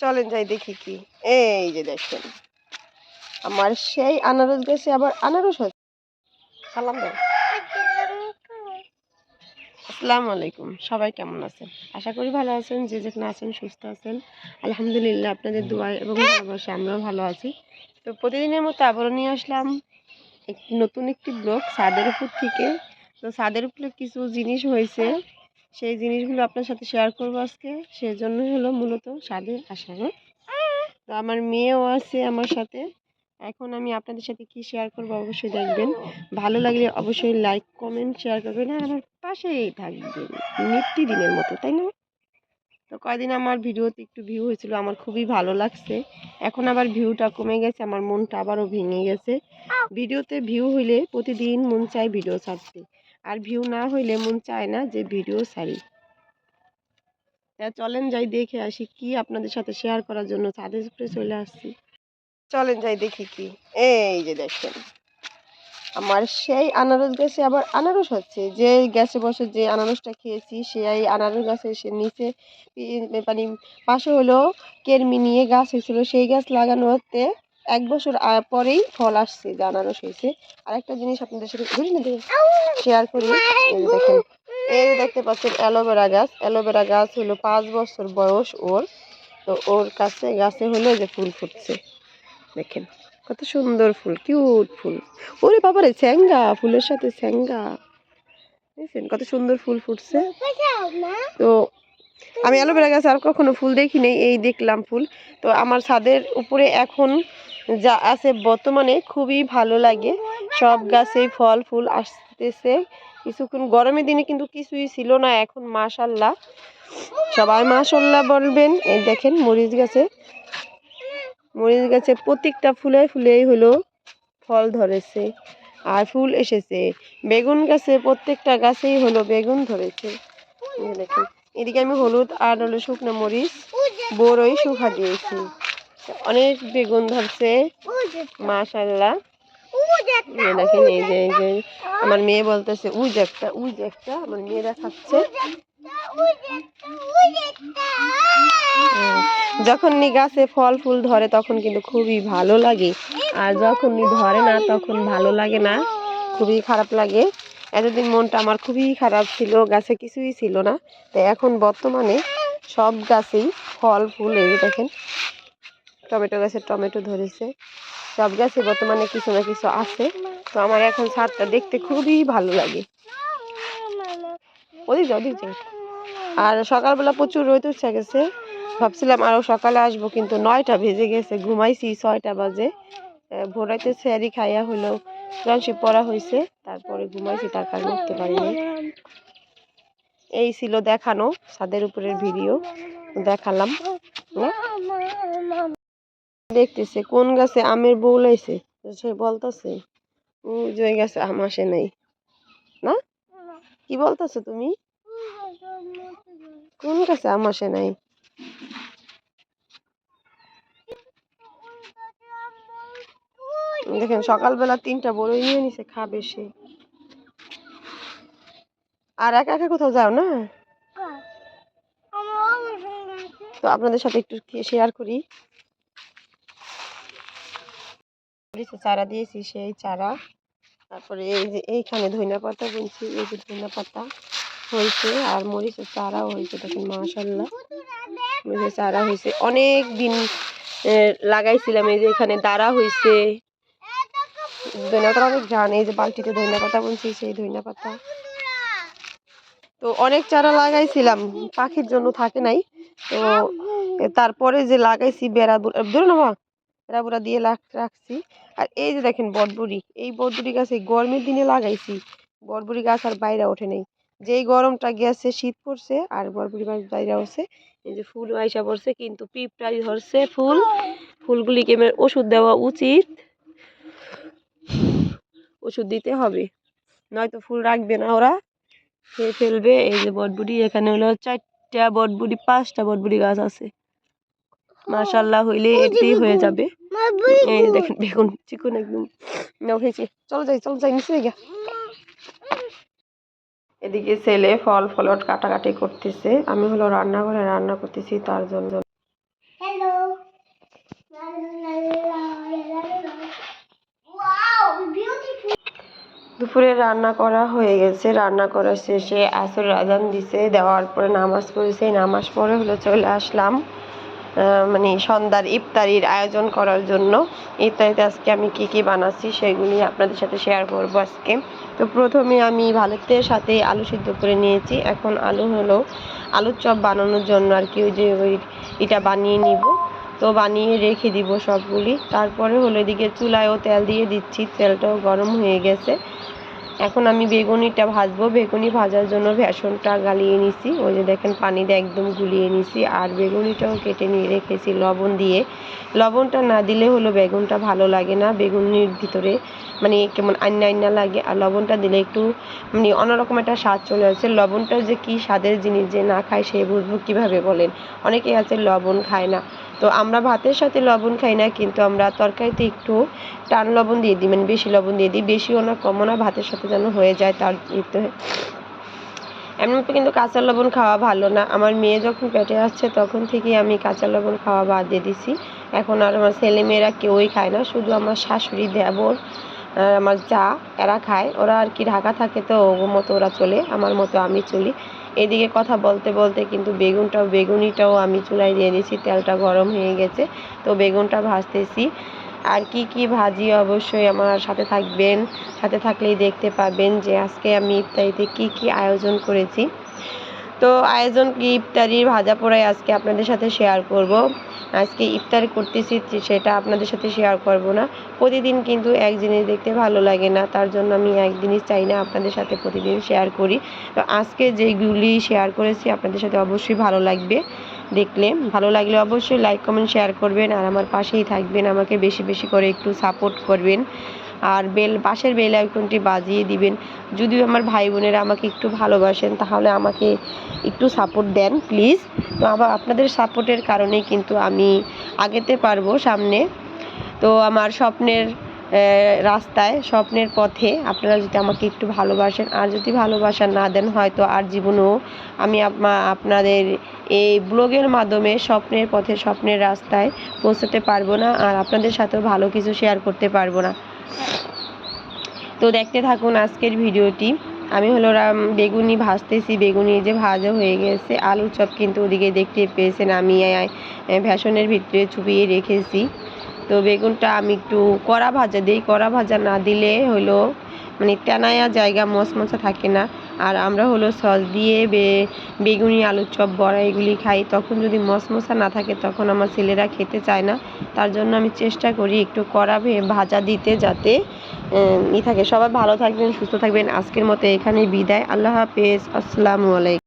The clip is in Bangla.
চলেন যাই দেখি কি। এই যে দেখেন, আমার সেই আনারস গাছে, আবার আনারস হচ্ছে সালাম দেন। আসসালামু আলাইকুম, সবাই কেমন আছেন? আশা করি ভালো আছেন, যে যেখানে আছেন সুস্থ আছেন। আলহামদুলিল্লাহ আপনাদের দোয়া এবং ভালোবাসা আমরাও ভালো আছি। তো প্রতিদিনের মতো আবারও নিয়ে আসলাম একটি নতুন একটি ব্লগ ছাদের উপর থেকে। তো ছাদের উপরে কিছু জিনিস হয়েছে। সেই জিনিসগুলো আপনার সাথে শেয়ার করব আজকে। সেই জন্য হলো মূলত ছাদে আসা হ্যাঁ? তো আমার মেয়েও আছে আমার সাথে। এখন আমি আপনাদের সাথে কি শেয়ার করব অবশ্যই দেখবেন। ভালো লাগলে অবশ্যই লাইক কমেন্ট শেয়ার করবেন। আর আমার পাশেই থাকবেন। নিত্য দিনের মতো তাই না? তো কয়দিন আমার ভিডিওতে একটু ভিউ হয়েছিল আমার খুবই ভালো লাগছে। এখন আবার ভিউটা কমে গেছে আমার মনটা আবারও ভেঙে গেছে। ভিডিওতে ভিউ হইলে প্রতিদিন মন চায় ভিডিও ছাড়তে। আর ভিউ না হইলে মন চায় না যে ভিডিও ছাড়ি। তা চলেন যাই দেখে আসি কি আপনাদের সাথে শেয়ার করার জন্য। ছাদের উপরে চলে আসছি। চলেন যাই দেখি কি। এই যে দেখেন, আমার সেই আনারস গাছে আবার আনারস হচ্ছে। যে গাছে বসে যে আনারসটা খেয়েছি, সেই আনারস গাছে সে নিচে মানে পাশে হলো কেরমি নিয়ে গাছ হয়েছিল সেই গাছ লাগানোতে এক বছর পরেই ফল আসছে আনারস হয়েছে। আরেকটা জিনিস আপনাদের সাথে না শেয়ার করি। দেখেন এই দেখতে পাচ্ছেন অ্যালোভেরা গাছ। অ্যালোভেরা গাছ হলো পাঁচ বছর বয়স ওর। তো ওর কাছে গাছে হলো যে ফুল ফুটছে। দেখেন কত সুন্দর ফুল কিউট ফুল। ওরে বাবারে স্যাঙ্গা ফুলের সাথে স্যাঙ্গা। দেখছেন কত সুন্দর ফুল ফুটছে। তো আমি অ্যালোভেরা গাছে আর কখনো ফুল দেখি নাই এই দেখলাম ফুল। তো আমার ছাদের উপরে এখন যা আছে বর্তমানে খুবই ভালো লাগে। সব গাছেই ফল, ফুল আসতেছে। কিছুক্ষণ গরমের দিনে কিন্তু কিছুই ছিল না, এখন মাশাল্লাহ সবাই মাশাল্লাহ বলবেন। এই দেখেন মরিচ গাছে। মরিচ গাছে প্রত্যেকটা ফুলে ফুলেই হলো ফল ধরেছে আর ফুল এসেছে। বেগুন গাছে প্রত্যেকটা গাছেই হলো বেগুন ধরেছে। দেখেন, এদিকে আমি হলুদ আর হলো শুকনো মরিচ, বড়ই শুকা দিয়েছি। অনেক বেগুন ধরছে। মাশাল্লাহ দেখেন এই যে এই যে আমার মেয়ে বলতেছে উজ একটা উজ একটা আমার মেয়ে দেখাচ্ছে যখন নি গাছে ফল ফুল ধরে তখন কিন্তু খুবই ভালো লাগে। আর যখনই ধরে না তখন ভালো লাগে না। খুবই খারাপ লাগে। এতদিন মনটা আমার খুবই খারাপ ছিল গাছে কিছুই ছিল না। তো এখন বর্তমানে সব গাছেই ফল ফুল এই দেখেন টমেটো গাছে টমেটো ধরেছে। সব গাছে বর্তমানে কিছু না কিছু আছে। তো আমার এখন ছাদটা দেখতে খুবই ভালো লাগে। ওদিক ওদিক আর সকালবেলা প্রচুর রোদ উঠে গেছে। ভাবছিলাম আরও সকালে আসব, কিন্তু নয়টা ভেজে গেছে। ঘুমাইছি ছয়টা বাজে। ভোরাইতে স্যারি খাইয়া হলো ফ্রান্সি পড়া হয়েছে তারপরে ঘুমাইছি তার কারণে উঠতে পারিনি। এই ছিল দেখানো, ছাদের উপরের ভিডিও। দেখালাম। না? দেখতেছে, কোন গাছে আমের বউ লাইছে? সে বলতেছে ও যে গাছে আম আসে নাই। না? কি বলতেছো তুমি? কোন গাছে আম আসে নাই? দেখেন, সকালবেলা তিনটা বড়ই নিয়ে নিছে, খাবে সে। আর একা একা কোথাও যাও না? তো আপনাদের সাথে একটু শেয়ার করি? মরিচের চারা দিয়েছি সেই চারা। তারপরে এই যে এইখানে ধইনা পাতা বুনছি, এই যে ধইনা পাতা হয়েছে আর মরিচের চারাও হয়েছে দেখেন মাশাল্লাহ মরিচের চারা হয়েছে অনেক দিন লাগাইছিলাম এই যে এখানে দাঁড়া হয়েছে ধইনা অনেক জান এই যে বালতিতে ধইনা পাতা সেই ধইনা পাতা। তো অনেক চারা লাগাইছিলাম, পাখির জন্য থাকে নাই। তো তারপরে যে লাগাইছি বেড়া বুড়া ধরো বেড়া বুড়া দিয়ে রাখছি। আর এই যে দেখেন বটবুড়ি, এই বটবুড়ি গাছ এই গরমের দিনে লাগাইছি। বটবুড়ি গাছ আর বাইরে ওঠে নাই। যেই গরমটা গেছে, শীত পড়ছে আর বটবুড়ি গাছ বাইরে উঠছে এই যে ফুল আইসা পড়ছে, কিন্তু পিঁপড়াই ধরছে ফুল। ফুলগুলিকে ওষুধ দেওয়া উচিত। ওষুধ দিতে হবে। নয়তো ফুল রাখবে না ওরা। খেয়ে ফেলবে। এই যে বটবুড়ি, এখানে হলো চারটা বটবুড়ি, পাঁচটা বটবুড়ি গাছ আছে। মাশাল্লাহ হইলে এটি হয়ে যাবে। এই দেখেন বেগুন চিকুন একদম। হয়েছে চলো যাই চলো যাই নিচে গিয়া। এদিকে ছেলে ফল ফলট কাটাকাটি করতেছে। আমি হলো রান্নাঘরে রান্না করতেছি তার জন্য। হ্যালো দুপুরে রান্না করা হয়ে গেছে। রান্না করা শেষে আসর আজান দিছে দেওয়ার পরে নামাজ পড়েছে। নামাজ পড়ে হলো চলে আসলাম। মানে সন্ধ্যার ইফতারির আয়োজন করার জন্য। ইফতারিতে আজকে আমি কি কি বানাচ্ছি সেগুলি আপনাদের সাথে শেয়ার করব আজকে। তো প্রথমে আমি ভাতের সাথে আলু সিদ্ধ করে নিয়েছি। এখন আলু হলো, আলুর চপ বানানোর জন্য আর কি ওই যে ওই এটা বানিয়ে নিব। তো বানিয়ে রেখে দিব সবগুলি। তারপরে হলো এদিকে চুলায়ও তেল দিয়ে দিচ্ছি। তেলটাও গরম হয়ে গেছে। এখন আমি বেগুনিটা ভাজবো। বেগুনি ভাজার জন্য বেসনটা গালিয়ে নিছি। ওই যে দেখেন, পানি দিয়ে একদম গুলিয়ে নিছি। আর বেগুনিটাও কেটে নিয়ে রেখেছি লবণ দিয়ে। লবণটা না দিলে হলো বেগুনটা ভালো লাগে না। বেগুনির ভিতরে মানে কেমন আন্না আন্না লাগে আর লবণটা দিলে একটু মানে অন্যরকম একটা স্বাদ চলে আসে। লবণটা যে কি স্বাদের জিনিস যে না খায় সে বুঝব কীভাবে বলেন? অনেকেই আছে লবণ খায় না। তো আমরা ভাতের সাথে লবণ খাই না, কিন্তু আমরা তরকারিতে একটু টান লবণ দিয়ে দিই মানে বেশি লবণ দিয়ে দিই। বেশিও না, কমও না, ভাতের সাথে যেন হয়ে যায় তার ইতে। এমনিতে কিন্তু কাঁচা লবণ খাওয়া ভালো না। আমার মেয়ে যখন পেটে আসছে, তখন থেকেই আমি কাঁচা লবণ খাওয়া বাদ দিয়ে দিছি। এখন আর আমার ছেলেমেয়েরা কেউই খায় না, শুধু আমার শাশুড়ি দেবর আমার যা এরা খায়। ওরা আর কি ঢাকা থাকে তো ওর মতো ওরা চলে, আমার মতো আমি চলি। এদিকে কথা বলতে বলতে কিন্তু বেগুনটাও, বেগুনিটাও আমি চুলায় দিয়ে দিয়েছি, তেলটা গরম হয়ে গেছে। তো বেগুনটা ভাজতেছি। আর কি কি ভাজি অবশ্যই আমার সাথে থাকবেন, সাথে থাকলেই দেখতে পাবেন যে আজকে আমি ইফতারিতে কি কি আয়োজন করেছি। তো আয়োজন কি ইফতারির ভাজা পোড়াই আজকে আপনাদের সাথে শেয়ার করব। আজকে ইফতার করতেছি, সেটা আপনাদের সাথে শেয়ার করব না। প্রতিদিন কিন্তু এক জিনিস দেখতে ভালো লাগে না, তার জন্য আমি এক জিনিস চাই না, আপনাদের সাথে প্রতিদিন শেয়ার করি। তো আজকে যেগুলি শেয়ার করেছি, আপনাদের সাথে অবশ্যই ভালো লাগবে দেখলে। ভালো লাগলে অবশ্যই লাইক কমেন্ট শেয়ার করবেন, আর আমার পাশেই থাকবেন, আমাকে বেশি বেশি করে একটু সাপোর্ট করবেন। আর বেল, পাশের বেল আইকনটি বাজিয়ে দিবেন। যদিও আমার ভাই বোনেরা আমাকে একটু ভালোবাসেন, তাহলে আমাকে একটু সাপোর্ট দেন প্লিজ তো আবার আপনাদের সাপোর্টের কারণেই কিন্তু আমি আগেতে পারব সামনে। তো আমার স্বপ্নের রাস্তায়, স্বপ্নের পথে আপনারা যদি আমাকে একটু ভালোবাসেন, আর যদি ভালোবাসা না দেন, হয়তো আর জীবনেও আমি আপনা- আপনাদের এই ব্লগের মাধ্যমে স্বপ্নের পথে, স্বপ্নের রাস্তায় পৌঁছাতে পারব না, আর আপনাদের সাথেও ভালো কিছু শেয়ার করতে পারব না। তো দেখতে থাকুন আজকের ভিডিওটি। আমি হলো বেগুনি ভাজতেছি, বেগুনি যে ভাজা হয়ে গেছে। আলুর চপ কিন্তু ওদিকে দেখতে পেয়েছেন, আমি ভ্যাসনের ভিতরে চুপিয়ে রেখেছি। তো বেগুনটা আমি একটু কড়া ভাজা দিই। কড়া ভাজা না দিলে হলো মানে টানায়া জায়গা মশমশা থাকে না। আর আমরা হলো সস দিয়ে বে, বেগুনি, আলুর চপ, বড়া এগুলি খাই। তখন যদি মশমশা না থাকে তখন আমার ছেলেরা খেতে চায় না। তার জন্য আমি চেষ্টা করি একটু কড়া ভাজা দিতে যাতে ই থাকে। সবাই ভালো থাকবেন, সুস্থ থাকবেন। আজকের মতো এখানেই বিদায়। আল্লাহ হাফেজ। আসসালামু আলাইকুম।